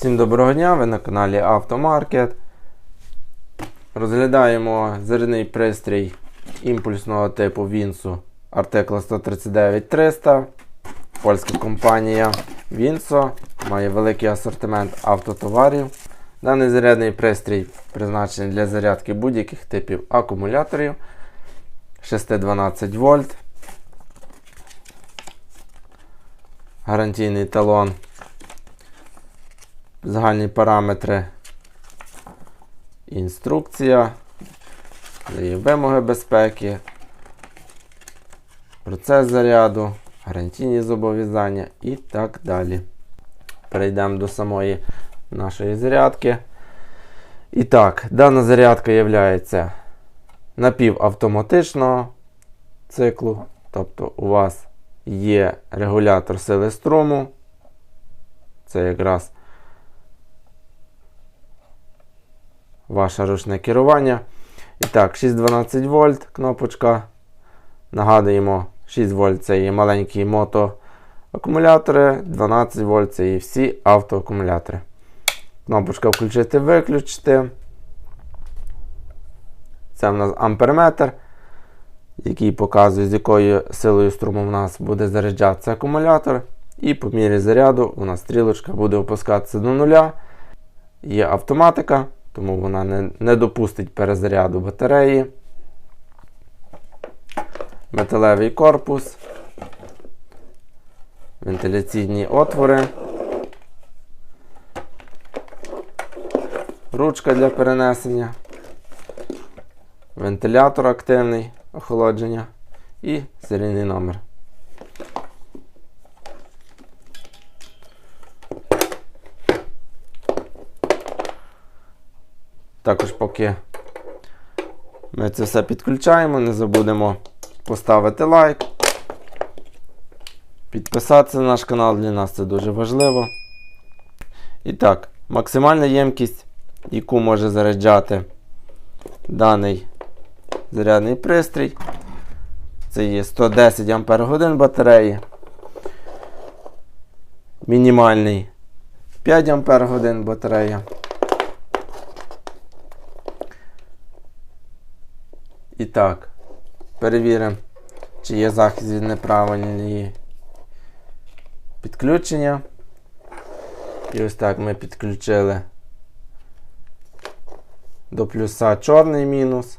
Всім доброго дня, ви на каналі Автомаркет. Розглядаємо зарядний пристрій імпульсного типу Вінсу Артекла 139300. Польська компанія Вінсо має великий асортимент автотоварів. Даний зарядний пристрій призначений для зарядки будь-яких типів акумуляторів 612 вольт. Гарантійний талон загальні параметри, інструкція, вимоги безпеки, процес заряду, гарантійні зобов'язання і так далі. Перейдемо до самої нашої зарядки. І так, дана зарядка є напівавтоматичного циклу, тобто у вас є регулятор сили струму. Це якраз ваше ручне керування. І так, 612 вольт кнопочка. Нагадуємо, 6 вольт це є маленькі мотоакумулятори, 12 вольт це є всі автоакумулятори. Кнопочка включити-виключити. Це в нас амперметр, який показує, з якою силою струму в нас буде заряджатися акумулятор. І по мірі заряду у нас стрілочка буде опускатися до нуля. Є автоматика тому вона не, не допустить перезаряду батареї. Металевий корпус, вентиляційні отвори, ручка для перенесення, вентилятор активний охолодження і серійний номер. Також поки ми це все підключаємо, не забудемо поставити лайк, підписатися на наш канал, для нас це дуже важливо. І так, максимальна ємкість, яку може заряджати даний зарядний пристрій. Це є 110 Ах батареї. Мінімальний 5 Ах батарея. І так, перевіримо, чи є захист від неправильної підключення. І ось так ми підключили до плюса чорний мінус.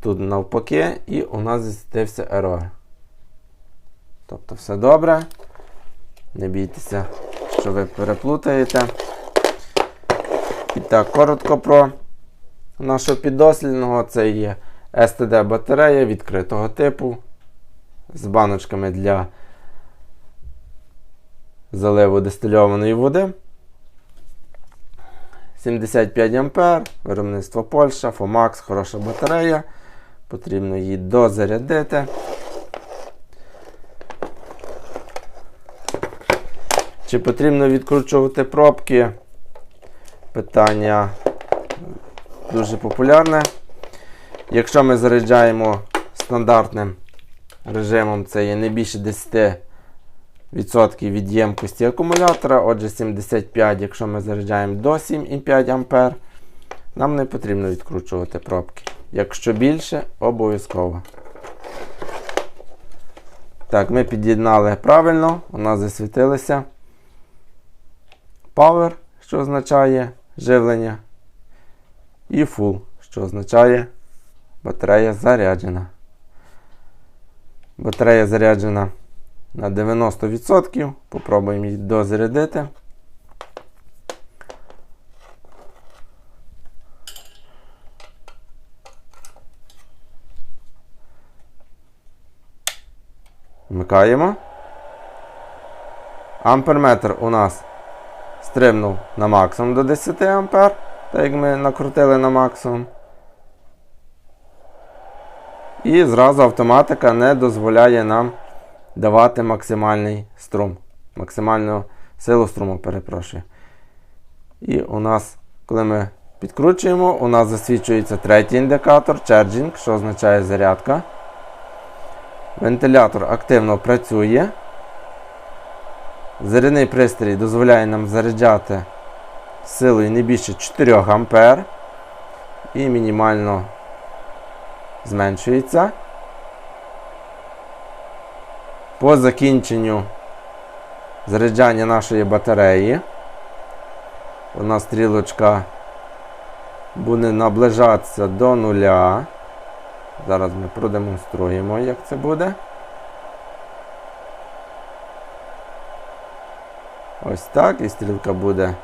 Тут навпаки, і у нас засвітився ерор. Тобто все добре. Не бійтеся, що ви переплутаєте. І так, коротко про нашого піддослідного це є STD батарея відкритого типу з баночками для заливу дистильованої води. 75 А, виробництво Польща, FOMAX, хороша батарея. Потрібно її дозарядити. Чи потрібно відкручувати пробки? Питання дуже популярне. Якщо ми заряджаємо стандартним режимом, це є не більше 10% від ємкості акумулятора, отже 75, якщо ми заряджаємо до 7,5 А, нам не потрібно відкручувати пробки. Якщо більше, обов'язково. Так, ми під'єднали правильно, у нас засвітилося Power, що означає живлення і Full, що означає батарея заряджена. Батарея заряджена на 90%. Попробуємо її дозарядити. Вмикаємо. Амперметр у нас стрибнув на максимум до 10 А так як ми накрутили на максимум. І зразу автоматика не дозволяє нам давати максимальний струм. Максимальну силу струму, перепрошую. І у нас, коли ми підкручуємо, у нас засвічується третій індикатор charging, що означає зарядка. Вентилятор активно працює. Зарядний пристрій дозволяє нам заряджати силою не більше 4 ампер і мінімально зменшується. По закінченню заряджання нашої батареї нас стрілочка буде наближатися до нуля. Зараз ми продемонструємо, як це буде. Ось так, і стрілка буде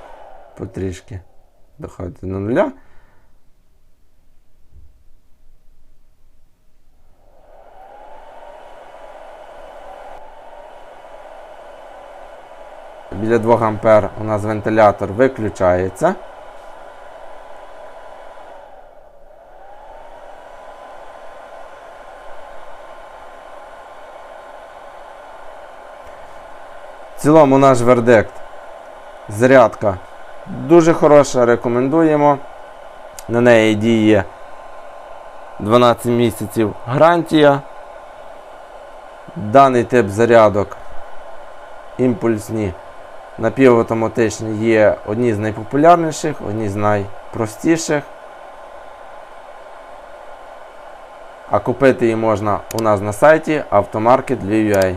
потрішки доходити до нуля. Біля 2 ампер у нас вентилятор виключається. В цілому наш вердикт. Зарядка дуже хороша, рекомендуємо. На неї діє 12 місяців гарантія. Даний тип зарядок імпульсні напівавтоматичні є одні з найпопулярніших, одні з найпростіших. А купити її можна у нас на сайті автомаркет.Lviv.ua.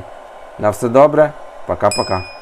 На все добре, пока-пока.